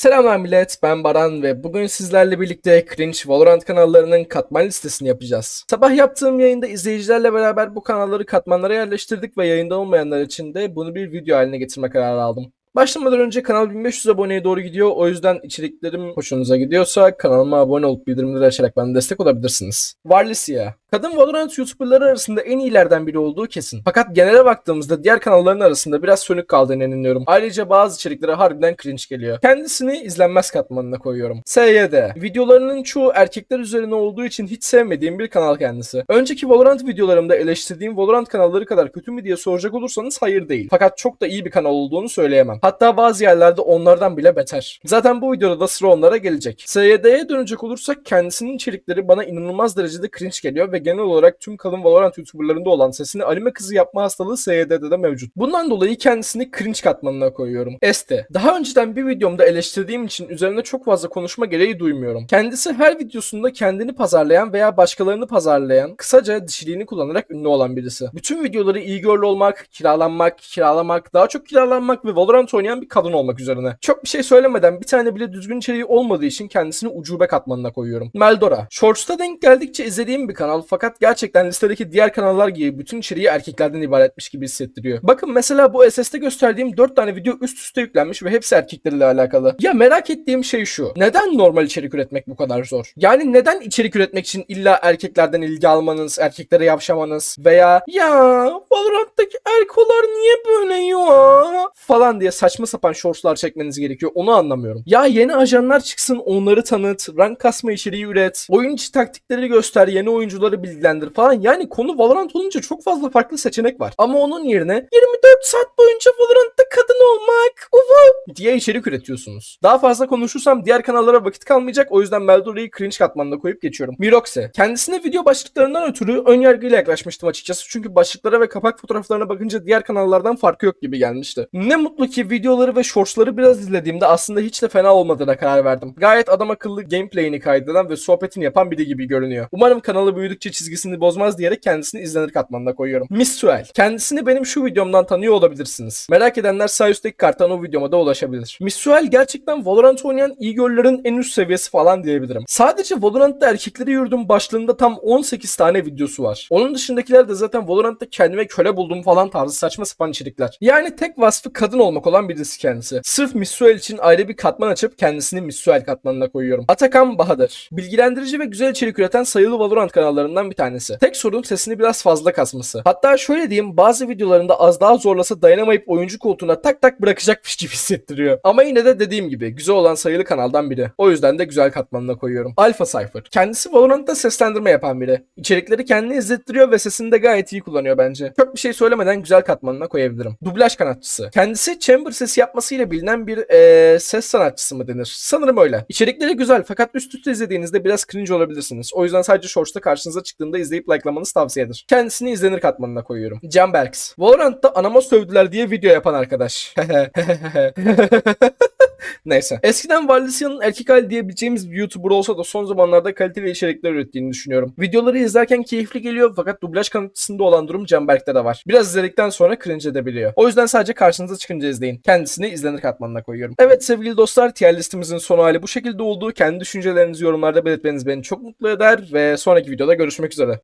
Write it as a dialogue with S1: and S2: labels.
S1: Selamlar millet, ben Baran ve bugün sizlerle birlikte Cringe Valorant kanallarının katman listesini yapacağız. Sabah yaptığım yayında izleyicilerle beraber bu kanalları katmanlara yerleştirdik ve yayında olmayanlar için de bunu bir video haline getirme kararı aldım. Başlamadan önce kanal 1500 aboneye doğru gidiyor. O yüzden içeriklerim hoşunuza gidiyorsa kanalıma abone olup bildirimleri açarak bana destek olabilirsiniz. Varlisia. Kadın Valorant YouTuberları arasında en iyilerden biri olduğu kesin. Fakat genele baktığımızda diğer kanalların arasında biraz sönük kaldığını inanıyorum. Ayrıca bazı içeriklere harbiden cringe geliyor. Kendisini izlenmez katmanına koyuyorum. SYD. Videolarının çoğu erkekler üzerine olduğu için hiç sevmediğim bir kanal kendisi. Önceki Valorant videolarımda eleştirdiğim Valorant kanalları kadar kötü mü diye soracak olursanız hayır değil. Fakat çok da iyi bir kanal olduğunu söyleyemem. Hatta bazı yerlerde onlardan bile beter. Zaten bu videoda da sıra onlara gelecek. SYD'ye dönecek olursak kendisinin içerikleri bana inanılmaz derecede cringe geliyor ve genel olarak tüm kalın Valorant YouTuberlarında olan sesini anime kızı yapma hastalığı SYD'de de mevcut. Bundan dolayı kendisini cringe katmanına koyuyorum. Este. Daha önceden bir videomda eleştirdiğim için üzerine çok fazla konuşma gereği duymuyorum. Kendisi her videosunda kendini pazarlayan veya başkalarını pazarlayan, kısaca dişiliğini kullanarak ünlü olan birisi. Bütün videoları iyi görlü olmak, kiralanmak, kiralamak, daha çok kiralanmak ve Valorant oynayan bir kadın olmak üzerine. Çok bir şey söylemeden bir tane bile düzgün içeriği olmadığı için kendisini ucube katmanına koyuyorum. Meldora. Shorts'ta denk geldikçe izlediğim bir kanal fakat gerçekten listedeki diğer kanallar gibi bütün içeriği erkeklerden ibaretmiş gibi hissettiriyor. Bakın mesela bu SS'te gösterdiğim 4 tane video üst üste yüklenmiş ve hepsi erkeklerle alakalı. Ya merak ettiğim şey şu. Neden normal içerik üretmek bu kadar zor? Yani neden içerik üretmek için illa erkeklerden ilgi almanız, erkeklere yavşamanız veya ya Valorant'taki erkolar niye böyle ya falan diye saçma sapan shortslar çekmeniz gerekiyor. Onu anlamıyorum. Ya yeni ajanlar çıksın onları tanıt, rank kasma içeriği üret, oyun içi taktikleri göster, yeni oyuncuları bilgilendir falan. Yani konu Valorant olunca çok fazla farklı seçenek var. Ama onun yerine 24 saat boyunca Valorant'ta kadın olmak uvu diye içerik üretiyorsunuz. Daha fazla konuşursam diğer kanallara vakit kalmayacak. O yüzden Meldora'yı cringe katmanına koyup geçiyorum. Miroxe. Kendisine video başlıklarından ötürü ön yargıyla yaklaşmıştım açıkçası. Çünkü başlıklara ve kapak fotoğraflarına bakınca diğer kanallardan farkı yok gibi gelmişti. Ne mutlu ki videoları ve shortsları biraz izlediğimde aslında hiç de fena olmadığına karar verdim. Gayet adam akıllı gameplay'ini kaydeden ve sohbetini yapan biri gibi görünüyor. Umarım kanalı büyüdükçe çizgisini bozmaz diyerek kendisini izlenir katmanına koyuyorum. Miss. Kendisini benim şu videomdan tanıyor olabilirsiniz. Merak edenler sağ üstteki karttan o videoma da ulaşabilir. Miss gerçekten Valorant oynayan iyi görlerin en üst seviyesi falan diyebilirim. Sadece Valorant'ta erkekleri yürüdüm başlığında tam 18 tane videosu var. Onun dışındakiler de zaten Valorant'ta kendime köle buldum falan tarzı saçma sapan içerikler. Yani tek vasfı kadın olmak olan birisi kendisi. Sırf Miss Suel için ayrı bir katman açıp kendisini Miss Suel katmanına koyuyorum. Atakan Bahadır. Bilgilendirici ve güzel içerik üreten sayılı Valorant kanallarından bir tanesi. Tek sorun sesini biraz fazla kasması. Hatta şöyle diyeyim bazı videolarında az daha zorlasa dayanamayıp oyuncu koltuğuna tak tak bırakacakmış gibi hissettiriyor. Ama yine de dediğim gibi güzel olan sayılı kanaldan biri. O yüzden de güzel katmanına koyuyorum. Alpha Cypher. Kendisi Valorant'ta seslendirme yapan biri. İçerikleri kendini izlettiriyor ve sesini de gayet iyi kullanıyor bence. Çok bir şey söylemeden güzel katmanına koyabilirim. Dublaj kanatçısı. Kendisi chamber sesi yapmasıyla bilinen bir eee, ses sanatçısı mı denir? Sanırım öyle. İçerikleri güzel fakat üst üste izlediğinizde biraz cringe olabilirsiniz. O yüzden sadece shorts'ta karşınıza çıktığında izleyip likelamanız tavsiyedir. Kendisini izlenir katmanına koyuyorum. Can. Valorant'ta anama sövdüler diye video yapan arkadaş. Neyse. Eskiden Valdisia'nın erkek hali diyebileceğimiz bir YouTuber olsa da son zamanlarda kaliteli içerikler ürettiğini düşünüyorum. Videoları izlerken keyifli geliyor fakat dublaj kanatçısında olan durum Canberk'te de var. Biraz izledikten sonra cringe edebiliyor. O yüzden sadece karşınıza çıkınca izleyin. Kendisini izlenir katmanına koyuyorum. Evet sevgili dostlar tier listemizin son hali bu şekilde olduğu. Kendi düşüncelerinizi yorumlarda belirtmeniz beni çok mutlu eder ve sonraki videoda görüşmek üzere.